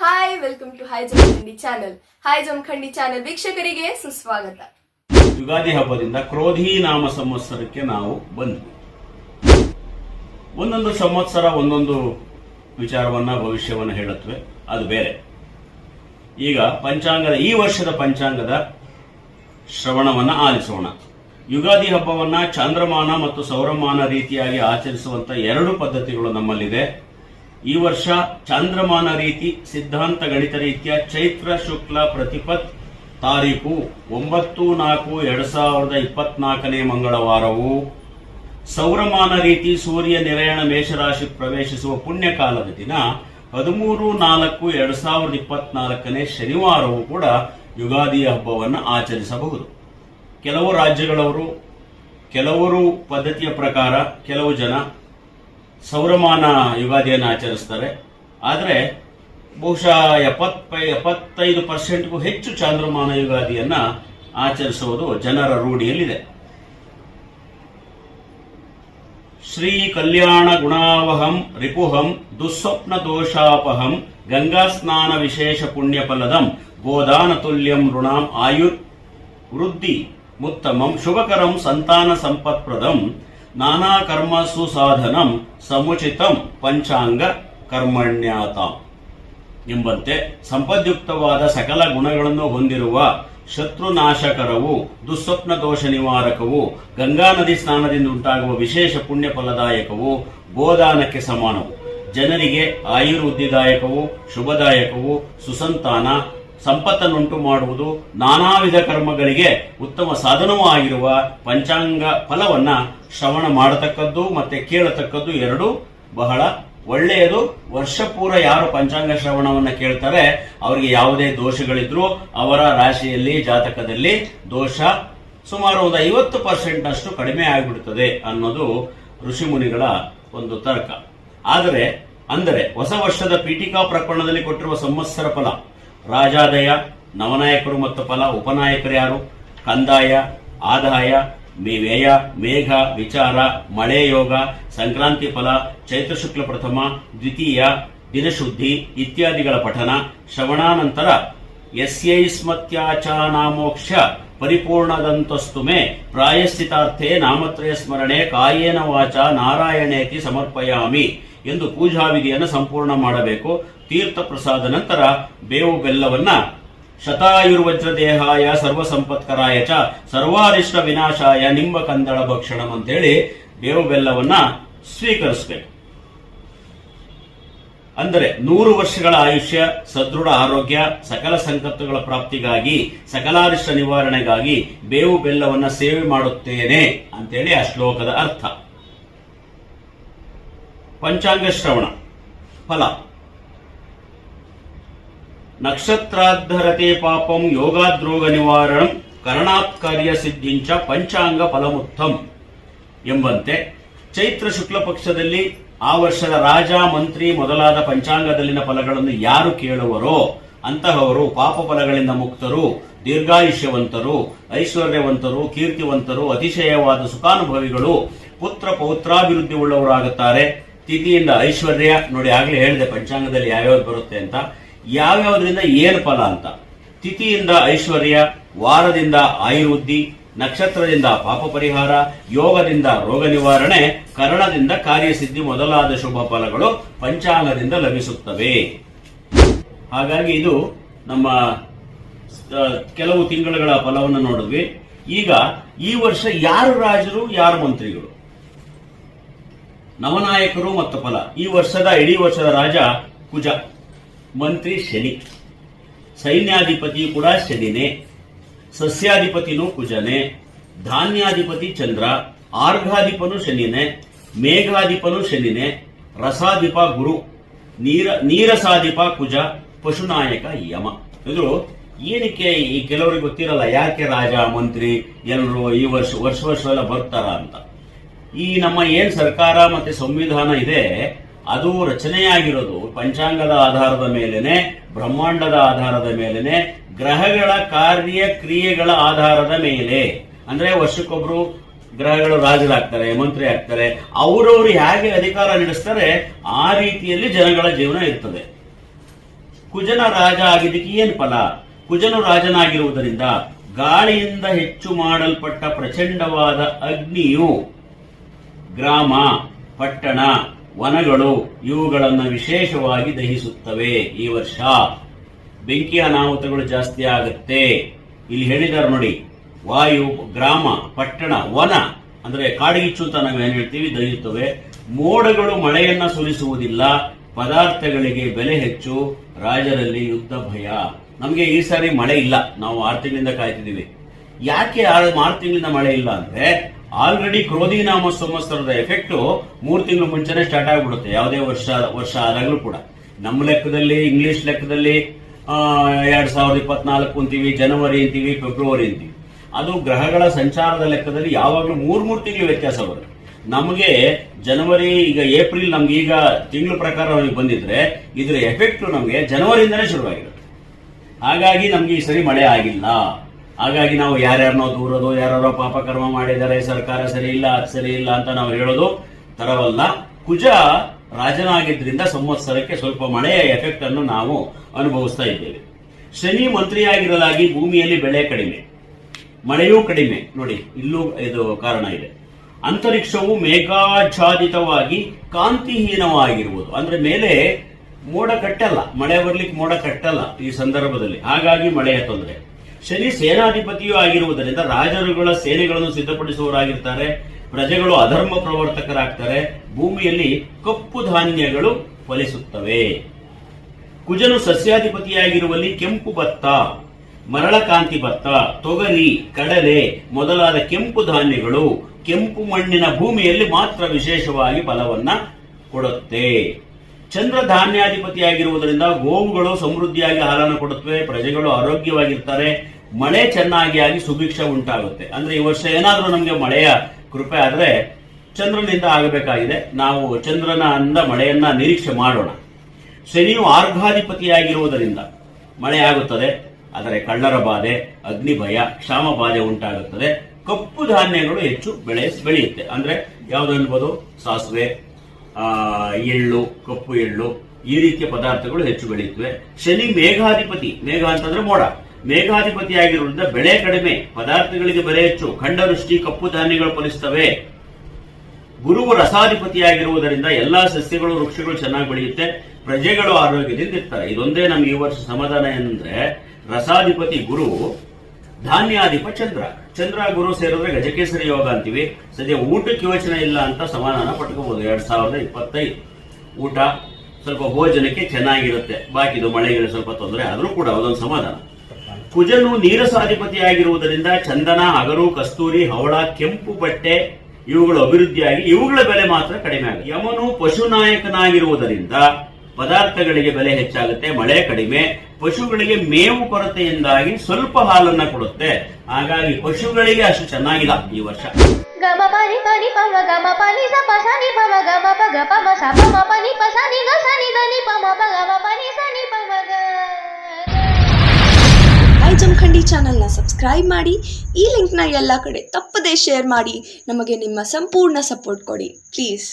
Hi welcome to hi Jamakhandi channel hi Jamakhandi channel ವೀಕ್ಷಕರಿಗೆ ಸುಸ್ವಾಗತ. ಯುಗಾದಿ ಹಬ್ಬದಿಂದ ಕ್ರೋಧಿ ನಾಮ ಸಂವತ್ಸರಕ್ಕೆ ನಾವು ಬಂದ್ವಿ. ಒಂದೊಂದು ಸಂವತ್ಸರ, ಒಂದೊಂದು ವಿಚಾರವನ್ನ, ಭವಿಷ್ಯವನ್ನ ಹೇಳುತ್ತವೆ. ಅದು ಬೇರೆ. ಈಗ ಪಂಚಾಂಗದ, ಈ ವರ್ಷದ ಪಂಚಾಂಗದ ಶ್ರವಣವನ್ನ ಆಲಿಸೋಣ. ಯುಗಾದಿ ಹಬ್ಬವನ್ನ ಚಾಂದ್ರಮಾನ ಮತ್ತು ಸೌರಮಾನ ರೀತಿಯಾಗಿ ಆಚರಿಸುವಂತ ಎರಡು ಪದ್ಧತಿಗಳು ನಮ್ಮಲ್ಲಿದೆ. ಈ ವರ್ಷ ಚಾಂದ್ರಮಾನ ರೀತಿ ಸಿದ್ಧಾಂತ ಗಣಿತ ರೀತಿಯ ಚೈತ್ರ ಶುಕ್ಲ ಪ್ರತಿಪತ್ ತಾರೀಕು ಒಂಬತ್ತು ನಾಲ್ಕು ಎರಡ್ ಸಾವಿರದ ಇಪ್ಪತ್ನಾಲ್ಕನೇ ಮಂಗಳವಾರವು. ಸೌರಮಾನ ರೀತಿ ಸೂರ್ಯ ನಿರಯಣ ಮೇಷರಾಶಿ ಪ್ರವೇಶಿಸುವ ಪುಣ್ಯಕಾಲದ ದಿನ ಹದಿಮೂರು ನಾಲ್ಕು ಎರಡ್ ಸಾವಿರದ ಇಪ್ಪತ್ನಾಲ್ಕನೇ ಶನಿವಾರವೂ ಕೂಡ ಯುಗಾದಿ ಹಬ್ಬವನ್ನು ಆಚರಿಸಬಹುದು. ಕೆಲವು ರಾಜ್ಯಗಳವರು, ಕೆಲವರು ಪದ್ಧತಿಯ ಪ್ರಕಾರ, ಕೆಲವು ಜನ ಸೌರಮಾನ ಯುಗಾದಿಯನ್ನು ಆಚರಿಸ್ತಾರೆ. ಆದರೆ ಬಹುಶಃ ಎಪ್ಪತ್ತ, ಎಪ್ಪತ್ತೈದು ಪರ್ಸೆಂಟ್ಗೂ ಹೆಚ್ಚು ಚಾಂದ್ರಮಾನ ಯುಗಾದಿಯನ್ನ ಆಚರಿಸುವುದು ಜನರ ರೂಢಿಯಲ್ಲಿದೆ. ಶ್ರೀ ಕಲ್ಯಾಣ ಗುಣಾವಹಂ ರಿಪುಹಂ ದುಸ್ವಪ್ನ ದೋಷಾಪಹಂ ಗಂಗಾ ಸ್ನಾನ ವಿಶೇಷ ಪುಣ್ಯ ಫಲದಂ ಗೋದಾನ ತುಲ್ಯಂ ಋಣಾಂ ಆಯುರ್ ವೃದ್ಧಿ ಮುತ್ತಮಂ ಶುಭಕರಂ ಸಂತಾನ ಸಂಪತ್ಪ್ರದಂ ನಾನಾ ಕರ್ಮಸು ಸಾಧನಂ ಸಮುಚಿತಂ ಪಂಚಾಂಗ ಕರ್ಮಣ್ಯಾತ ಎಂಬಂತೆ ಸಂಪದ್ಯುಕ್ತವಾದ ಸಕಲ ಗುಣಗಳನ್ನು ಹೊಂದಿರುವ ಶತ್ರುನಾಶಕರವು, ದುಸ್ವಪ್ನ ದೋಷ ನಿವಾರಕವು, ಗಂಗಾ ನದಿ ಸ್ನಾನದಿಂದ ಉಂಟಾಗುವ ವಿಶೇಷ ಪುಣ್ಯ ಫಲದಾಯಕವು ಗೋದಾನಕ್ಕೆ ಸಮಾನವು. ಜನರಿಗೆ ಆಯುರ್ವೃದ್ಧಿದಾಯಕವು, ಶುಭದಾಯಕವು, ಸುಸಂತಾನ ಸಂಪತ್ತನ್ನುಂಟು ಮಾಡುವುದು ನಾನಾ ವಿಧ ಕರ್ಮಗಳಿಗೆ ಉತ್ತಮ ಸಾಧನವೂ ಆಗಿರುವ ಪಂಚಾಂಗ ಫಲವನ್ನ ಶ್ರವಣ ಮಾಡತಕ್ಕದ್ದು ಮತ್ತೆ ಕೇಳತಕ್ಕದ್ದು ಎರಡೂ ಬಹಳ ಒಳ್ಳೆಯದು. ವರ್ಷ ಪೂರ ಯಾರು ಪಂಚಾಂಗ ಶ್ರವಣವನ್ನ ಕೇಳ್ತಾರೆ, ಅವರಿಗೆ ಯಾವುದೇ ದೋಷಗಳಿದ್ರೂ ಅವರ ರಾಶಿಯಲ್ಲಿ, ಜಾತಕದಲ್ಲಿ ದೋಷ ಸುಮಾರು ಒಂದು ಐವತ್ತು ಪರ್ಸೆಂಟ್ ಅಷ್ಟು ಕಡಿಮೆ ಆಗಿಬಿಡುತ್ತದೆ ಅನ್ನೋದು ಋಷಿಮುನಿಗಳ ಒಂದು ತರ್ಕ. ಆದರೆ, ಅಂದರೆ ಹೊಸ ವರ್ಷದ ಪೀಠಿಕಾ ಪ್ರಕರಣದಲ್ಲಿ ಕೊಟ್ಟಿರುವ ಸಂವತ್ಸರ ಫಲ ರಾಜಾದಯ, ನವನಾಯಕರು ಮತ್ತು ಫಲ ಉಪನಾಯಕರು ಯಾರು? ಕಂದಾಯ, ಆದಾಯ ಮೇ- ವ್ಯಯ ಮೇಘ, ವಿಚಾರ, ಮಳೆ ಯೋಗ, ಸಂಕ್ರಾಂತಿ ಫಲ, ಚೈತ್ರ ಶುಕ್ಲ ಪ್ರಥಮ, ದ್ವಿತೀಯ, ದಿನಶುದ್ಧಿ ಇತ್ಯಾದಿಗಳ ಪಠನ, ಶ್ರವಣಾನಂತರ ಯಸ್ಯೈಸ್ಮತ್ಯಾಚಾನಾಮೋಕ್ಷ ಪರಿಪೂರ್ಣದಂತಸ್ತು ಮೇ ಪ್ರಾಯಶ್ಚಿತಾರ್ಥೇ ನಾಮತ್ರಯ ಸ್ಮರಣೆ ಕಾಯೇನ ವಾಚ ನಾರಾಯಣೇತಿ ಸಮರ್ಪಯಾಮಿ. ಎಂದು ಪೂಜಾ ವಿಧಿಯನ್ನು ಸಂಪೂರ್ಣ ಮಾಡಬೇಕು. ತೀರ್ಥ ಪ್ರಸಾದ ನಂತರ ಬೇವು ಬೆಲ್ಲವನ್ನ ಶತಾಯುರ್ವಜ್ರದೇಹಾಯ ಸರ್ವ ಸಂಪತ್ಕರಾಯ ಚ, ಸರ್ವಾರಿಷ್ಟ ವಿನಾಶಾಯ ನಿಂಬ ಕಂದಳ ಭಕ್ಷಣ ಅಂತೇಳಿ ಬೇವು ಬೆಲ್ಲವನ್ನ ಸ್ವೀಕರಿಸಬೇಕು. ಅಂದರೆ ನೂರು ವರ್ಷಗಳ ಆಯುಷ್ಯ, ಸದೃಢ ಆರೋಗ್ಯ, ಸಕಲ ಸಂಕಷ್ಟಗಳ ಪ್ರಾಪ್ತಿಗಾಗಿ, ಸಕಲಾರಿಷ್ಟ ನಿವಾರಣೆಗಾಗಿ ಬೇವು ಬೆಲ್ಲವನ್ನ ಸೇವೆ ಮಾಡುತ್ತೇನೆ ಅಂತೇಳಿ ಆ ಶ್ಲೋಕದ ಅರ್ಥ. ಪಂಚಾಂಗ ಶ್ರವಣ. ಫಲ. ನಕ್ಷತ್ರಾಧರತೆ ಪಾಪಂ ಯೋಗಾದ್ರೋಗ ನಿವಾರಣಂ ಕರಣಾತ್ ಕಾರ್ಯ ಸಿದ್ಧಿಂಚ ಪಂಚಾಂಗ ಫಲಮುತ್ತಂ ಎಂಬಂತೆ ಚೈತ್ರ ಶುಕ್ಲ ಪಕ್ಷದಲ್ಲಿ ಆ ವರ್ಷದ ರಾಜ, ಮಂತ್ರಿ ಮೊದಲಾದ ಪಂಚಾಂಗದಲ್ಲಿನ ಫಲಗಳನ್ನು ಯಾರು ಕೇಳುವರೋ ಅಂತಹವರು ಪಾಪ ಫಲಗಳಿಂದ ಮುಕ್ತರು, ದೀರ್ಘಾಯುಷ್ಯವಂತರು, ಐಶ್ವರ್ಯವಂತರು, ಕೀರ್ತಿವಂತರು, ಅತಿಶಯವಾದ ಸುಖಾನುಭವಿಗಳು, ಪುತ್ರ ಪೌತ್ರಾಭಿವೃದ್ಧಿ ಉಳ್ಳವರಾಗುತ್ತಾರೆ ತಿಥಿಯಿಂದ ಐಶ್ವರ್ಯ ನೋಡಿ ಆಗ್ಲೇ ಹೇಳಿದೆ, ಪಂಚಾಂಗದಲ್ಲಿ ಯಾವ್ಯಾವ್ದು ಬರುತ್ತೆ ಅಂತ. ಯಾವ್ಯಾವ್ದ್ರಿಂದ ಏನು ಫಲ ಅಂತ? ತಿಥಿಯಿಂದ ಐಶ್ವರ್ಯ, ವಾರದಿಂದ ಆಯುರ್ವೃದ್ಧಿ, ನಕ್ಷತ್ರದಿಂದ ಪಾಪ ಪರಿಹಾರ, ಯೋಗದಿಂದ ರೋಗ ನಿವಾರಣೆ, ಕರಣದಿಂದ ಕಾರ್ಯಸಿದ್ಧಿ ಮೊದಲಾದ ಶುಭ ಫಲಗಳು ಪಂಚಾಂಗದಿಂದ ಲಭಿಸುತ್ತವೆ. ಹಾಗಾಗಿ ಇದು ನಮ್ಮ ಕೆಲವು ತಿಂಗಳುಗಳ ಫಲವನ್ನು ನೋಡಿದ್ವಿ. ಈಗ ಈ ವರ್ಷ ಯಾರು ರಾಜರು, ಯಾರು ಮಂತ್ರಿಗಳು? ನವನಾಯಕರು ಮತ್ತು ಫಲ. ಈ ವರ್ಷದ ಇಡೀ ವರ್ಷದ ರಾಜ ಕುಜ. ಮಂತ್ರಿ ಶನಿ. ಸೈನ್ಯಾಧಿಪತಿ ಕೂಡ ಶನಿನೇ. ಸಸ್ಯಾಧಿಪತಿನೂ ಕುಜನೇ. ಧಾನ್ಯಾಧಿಪತಿ ಚಂದ್ರ. ಆರ್ಘಾಧಿಪನು ಶನಿನೇ. ಮೇಘಾಧಿಪನು ಶನಿನೇ. ರಸಾಧಿಪ ಗುರು. ನೀರ, ನೀರಸಾಧಿಪ ಕುಜ. ಪಶುನಾಯಕ ಯಮ. ಇದ್ರು ಏನಕ್ಕೆ ಈ ಕೆಲವರಿಗೆ ಗೊತ್ತಿರಲ್ಲ ಯಾಕೆ ರಾಜ, ಮಂತ್ರಿ ಎಲ್ಲರೂ ಈ ವರ್ಷ ವರ್ಷ ವರ್ಷ ಎಲ್ಲ ಬರ್ತಾರ ಅಂತ. ಈ ನಮ್ಮ ಏನ್ ಸರ್ಕಾರ ಮತ್ತೆ ಸಂವಿಧಾನ ಇದೆ, ಅದು ರಚನೆಯಾಗಿರೋದು ಪಂಚಾಂಗದ ಆಧಾರದ ಮೇಲೆನೆ, ಬ್ರಹ್ಮಾಂಡದ ಆಧಾರದ ಮೇಲೆನೆ, ಗ್ರಹಗಳ ಕಾರ್ಯ ಕ್ರಿಯೆಗಳ ಆಧಾರದ ಮೇಲೆ. ಅಂದ್ರೆ ವರ್ಷಕ್ಕೊಬ್ರು ಗ್ರಹಗಳು ರಾಜರಾಗ್ತಾರೆ, ಮಂತ್ರಿ ಆಗ್ತಾರೆ, ಅವರವರು ಹೇಗೆ ಅಧಿಕಾರ ನಡೆಸ್ತಾರೆ, ಆ ರೀತಿಯಲ್ಲಿ ಜನಗಳ ಜೀವನ ಇರ್ತದೆ. ಕುಜನ ರಾಜ ಆಗಿದ್ದಕ್ಕೆ ಏನ್ ಫಲ? ಕುಜನು ರಾಜನಾಗಿರುವುದರಿಂದ ಗಾಳಿಯಿಂದ ಹೆಚ್ಚು ಮಾಡಲ್ಪಟ್ಟ ಪ್ರಚಂಡವಾದ ಅಗ್ನಿಯು ಗ್ರಾಮ, ಪಟ್ಟಣ, ವನಗಳು ಇವುಗಳನ್ನು ವಿಶೇಷವಾಗಿ ದಹಿಸುತ್ತವೆ ಈ ವರ್ಷ. ಬೆಂಕಿ ಅನಾಹುತಗಳು ಜಾಸ್ತಿ ಆಗುತ್ತೆ. ಇಲ್ಲಿ ಹೇಳಿದಾರೆ ನೋಡಿ, ವಾಯು, ಗ್ರಾಮ, ಪಟ್ಟಣ, ವನ, ಅಂದ್ರೆ ಕಾಡಗಿಚ್ಚು ಅಂತ ನಾವು ಏನ್ ಹೇಳ್ತೀವಿ, ದಹಿಸುತ್ತವೆ. ಮೋಡಗಳು ಮಳೆಯನ್ನ ಸುರಿಸುವುದಿಲ್ಲ, ಪದಾರ್ಥಗಳಿಗೆ ಬೆಲೆ ಹೆಚ್ಚು, ರಾಜರಲ್ಲಿ ಯುದ್ಧ ಭಯ. ನಮಗೆ ಈ ಸಾರಿ ಮಳೆ ಇಲ್ಲ, ನಾವು ಆರು ತಿಂಗಳಿಂದ ಕಾಯ್ತಿದ್ದೀವಿ. ಯಾಕೆ ಆರು ತಿಂಗಳಿಂದ ಮಳೆ ಇಲ್ಲ ಅಂದ್ರೆ ಆಲ್ರೆಡಿ ಕ್ರೋಧಿ ನಾಮ ಸಂವತ್ಸರದ ಎಫೆಕ್ಟ್ ಮೂರು ತಿಂಗಳು ಮುಂಚೆನೆ ಸ್ಟಾರ್ಟ್ ಆಗಿಬಿಡುತ್ತೆ. ಯಾವುದೇ ವರ್ಷ ವರ್ಷ ಆದಾಗಲೂ ಕೂಡ. ನಮ್ಮ ಲೆಕ್ಕದಲ್ಲಿ ಇಂಗ್ಲಿಷ್ ಲೆಕ್ಕದಲ್ಲಿ ಎರಡ್ ಸಾವಿರದ ಇಪ್ಪತ್ನಾಲ್ಕು ಅಂತೀವಿ, ಜನವರಿ ಅಂತೀವಿ ಫೆಬ್ರವರಿ ಅಂತೀವಿ. ಅದು ಗ್ರಹಗಳ ಸಂಚಾರದ ಲೆಕ್ಕದಲ್ಲಿ ಯಾವಾಗಲೂ ಮೂರು ಮೂರು ತಿಂಗಳು ವ್ಯತ್ಯಾಸ ಬರುತ್ತೆ. ನಮಗೆ ಜನವರಿ, ಈಗ ಏಪ್ರಿಲ್ ನಮ್ಗೆ ಈಗ ತಿಂಗಳ ಪ್ರಕಾರ ನಮಗೆ ಬಂದಿದ್ರೆ, ಇದರ ಎಫೆಕ್ಟ್ ನಮಗೆ ಜನವರಿಯಿಂದನೇ ಶುರುವಾಗಿರುತ್ತೆ. ಹಾಗಾಗಿ ನಮ್ಗೆ ಈ ಸರಿ ಮಳೆ ಆಗಿಲ್ಲ. ಹಾಗಾಗಿ ನಾವು ಯಾರ್ಯಾರನೋ ದೂರೋದು ಯಾರ್ಯಾರೋ ಪಾಪಕರ್ಮ ಮಾಡಿದ್ದಾರೆ, ಸರ್ಕಾರ ಸರಿ ಇಲ್ಲ, ಅದು ಸರಿ ಇಲ್ಲ ಅಂತ ನಾವು ಹೇಳೋದು ತರವಲ್ಲ. ಕುಜ ರಾಜನಾಗಿದ್ದರಿಂದ ಸಂವತ್ಸರಕ್ಕೆ ಸ್ವಲ್ಪ ಮಳೆಯ ಎಫೆಕ್ಟ್ ಅನ್ನು ನಾವು ಅನುಭವಿಸ್ತಾ ಇದ್ದೇವೆ. ಶನಿ ಮಂತ್ರಿಯಾಗಿರಲಾಗಿ ಭೂಮಿಯಲ್ಲಿ ಬೆಳೆ ಕಡಿಮೆ. ಮಳೆಯೂ ಕಡಿಮೆ. ನೋಡಿ, ಇಲ್ಲೂ ಇದು ಕಾರಣ ಇದೆ. ಅಂತರಿಕ್ಷವು ಮೇಘಾಚ್ಛಾದಿತವಾಗಿ ಕಾಂತಿಹೀನವಾಗಿರುವುದು. ಅಂದ್ರೆ ಮೇಲೆ ಮೋಡ ಕಟ್ಟಲ್ಲ. ಮಳೆ ಬರ್ಲಿಕ್ಕೆ ಮೋಡ ಕಟ್ಟಲ್ಲ ಈ ಸಂದರ್ಭದಲ್ಲಿ. ಹಾಗಾಗಿ ಮಳೆಯ ತೊಂದರೆ. ಶನಿ ಸೇನಾಧಿಪತಿಯೂ ಆಗಿರುವುದರಿಂದ ರಾಜರುಗಳ ಸೇನೆಗಳನ್ನು ಸಿದ್ಧಪಡಿಸುವವರಾಗಿರ್ತಾರೆ. ಪ್ರಜೆಗಳು ಅಧರ್ಮ ಪ್ರವರ್ತಕರಾಗ್ತಾರೆ. ಭೂಮಿಯಲ್ಲಿ ಕಪ್ಪು ಧಾನ್ಯಗಳು ಫಲಿಸುತ್ತವೆ. ಕುಜನು ಸಸ್ಯಾಧಿಪತಿಯಾಗಿರುವಲ್ಲಿ ಕೆಂಪು ಭತ್ತ, ಮರಳಕಾಂತಿ ಭತ್ತ, ತೊಗರಿ, ಕಡಲೆ ಮೊದಲಾದ ಕೆಂಪು ಧಾನ್ಯಗಳು ಕೆಂಪು ಮಣ್ಣಿನ ಭೂಮಿಯಲ್ಲಿ ಮಾತ್ರ ವಿಶೇಷವಾಗಿ ಫಲವನ್ನ ಕೊಡುತ್ತೆ. ಚಂದ್ರ ಧಾನ್ಯಾಧಿಪತಿಯಾಗಿರುವುದರಿಂದ ಗೋವುಗಳು ಸಮೃದ್ಧಿಯಾಗಿ ಹಾಲನ್ನು ಕೊಡುತ್ತವೆ, ಪ್ರಜೆಗಳು ಆರೋಗ್ಯವಾಗಿರ್ತಾರೆ, ಮಳೆ ಚೆನ್ನಾಗಿ ಆಗಿ ಸುಭಿಕ್ಷ ಉಂಟಾಗುತ್ತೆ. ಅಂದ್ರೆ ಈ ವರ್ಷ ಏನಾದರೂ ನಮಗೆ ಮಳೆಯ ಕೃಪೆ ಆದ್ರೆ ಚಂದ್ರನಿಂದ ಆಗಬೇಕಾಗಿದೆ. ನಾವು ಚಂದ್ರನ ಅಂದ ಮಳೆಯನ್ನ ನಿರೀಕ್ಷೆ ಮಾಡೋಣ. ಶನಿಯು ಆರ್ಘಾಧಿಪತಿಯಾಗಿರುವುದರಿಂದ ಮಳೆ ಆಗುತ್ತದೆ, ಆದರೆ ಕಳ್ಳರ ಬಾಧೆ, ಅಗ್ನಿ ಭಯ, ಕ್ಷಾಮ ಬಾಧೆ ಉಂಟಾಗುತ್ತದೆ. ಕಪ್ಪು ಧಾನ್ಯಗಳು ಹೆಚ್ಚು ಬೆಳೆ ಬೆಳೆಯುತ್ತೆ. ಅಂದ್ರೆ ಯಾವುದು ಅನ್ಬೋದು? ಸಾಸಿವೆ ಎಳ್ಳು, ಕಪ್ಪು ಎಳ್ಳು ಈ ರೀತಿಯ ಪದಾರ್ಥಗಳು ಹೆಚ್ಚು ಬೆಳೆಯುತ್ತವೆ. ಶನಿ ಮೇಘಾಧಿಪತಿ. ಮೇಘ ಅಂತಂದ್ರೆ ಮೋಡ. ಮೇಘಾಧಿಪತಿ ಆಗಿರುವುದರಿಂದ ಬೆಳೆ ಕಡಿಮೆ, ಪದಾರ್ಥಗಳಿಗೆ ಬೆಲೆ ಹೆಚ್ಚು ಖಂಡವೃಷ್ಟಿ ಕಪ್ಪು ಧಾನ್ಯಗಳು ಫಲಿಸ್ತವೆ. ಗುರುವು ರಸಾಧಿಪತಿಯಾಗಿರುವುದರಿಂದ ಎಲ್ಲಾ ಸಸ್ಯಗಳು, ವೃಕ್ಷಗಳು ಚೆನ್ನಾಗಿ ಬೆಳೆಯುತ್ತೆ. ಪ್ರಜೆಗಳು ಆರೋಗ್ಯದಿಂದ ಇರ್ತಾರೆ. ಇದೊಂದೇ ನಮ್ಗೆ ಈ ವರ್ಷ ಸಮಾಧಾನ ಏನಂದ್ರೆ ರಸಾಧಿಪತಿ ಗುರು ಧಾನ್ಯಾಧಿಪ ಚಂದ್ರ. ಚಂದ್ರ ಗುರು ಸೇರಿದ್ರೆ ಗಜಕೇಸರಿ ಯೋಗ ಅಂತೀವಿ. ಸದ್ಯ ಊಟಕ್ಕೆ ಯೋಚನೆ ಇಲ್ಲ ಅಂತ ಸಮಾಧಾನ ಪಟ್ಕೋಬಹುದು ಎರಡ್ ಸಾವಿರದ ಇಪ್ಪತ್ತೈದು. ಊಟ ಸ್ವಲ್ಪ ಭೋಜನಕ್ಕೆ ಚೆನ್ನಾಗಿರುತ್ತೆ. ಬಾಕಿದು ಮಳೆಗೆ ಸ್ವಲ್ಪ ತೊಂದರೆ ಆದರೂ ಕೂಡ ಅದೊಂದು ಸಮಾಧಾನ. ಕುಜನು ನೀರಸಾಧಿಪತಿಯಾಗಿರುವುದರಿಂದ ಚಂದನ, ಹಗರು, ಕಸ್ತೂರಿ, ಹವಳ, ಕೆಂಪು ಬಟ್ಟೆ ಇವುಗಳು ಅಭಿವೃದ್ಧಿಯಾಗಿ ಇವುಗಳ ಬೆಲೆ ಮಾತ್ರ ಕಡಿಮೆ ಆಗಿದೆ ಯಮನು ಪಶುನಾಯಕನಾಗಿರುವುದರಿಂದ ಪದಾರ್ಥಗಳಿಗೆ ಬೆಲೆ ಹೆಚ್ಚಾಗುತ್ತೆ ಮಳೆ ಕಡಿಮೆ ಪಶುಗಳಿಗೆ ಮೇವು ಕೊರತೆಯಿಂದಾಗಿ ಸ್ವಲ್ಪ ಹಾಲನ್ನ ಕೊಡುತ್ತೆ. ಹಾಗಾಗಿ ಪಶುಗಳಿಗೆ ಅಷ್ಟು ಚೆನ್ನಾಗಿಲ್ಲ ಈ ವರ್ಷ. ಗಮ ಪನಿ ಪನಿ ಪಮ ಗಮ ಪನಿ ಸ ಪ ಸ ನಿ ಪಮ ಗಮ ಪ ಗ ಪ ಸ ಪ ಮ ಪನಿ ಪ ಸ ನಿ ಗ ಸ ನಿ ದ ನಿ ಪ ಮ ಪ ಗಮ ಪನಿ ಸ ನಿ ಪ ಮ ಗ. ಹೈ ಜಮಖಂಡಿ ಚಾನಲ್ನ ಸಬ್ಸ್ಕ್ರೈಬ್ ಮಾಡಿ ಈ ಲಿಂಕ್ನ ಎಲ್ಲ ಕಡೆ ತಪ್ಪದೇ ಶೇರ್ ಮಾಡಿ ನಮಗೆ ನಿಮ್ಮ ಸಂಪೂರ್ಣ ಸಪೋರ್ಟ್ ಕೊಡಿ ಪ್ಲೀಸ್.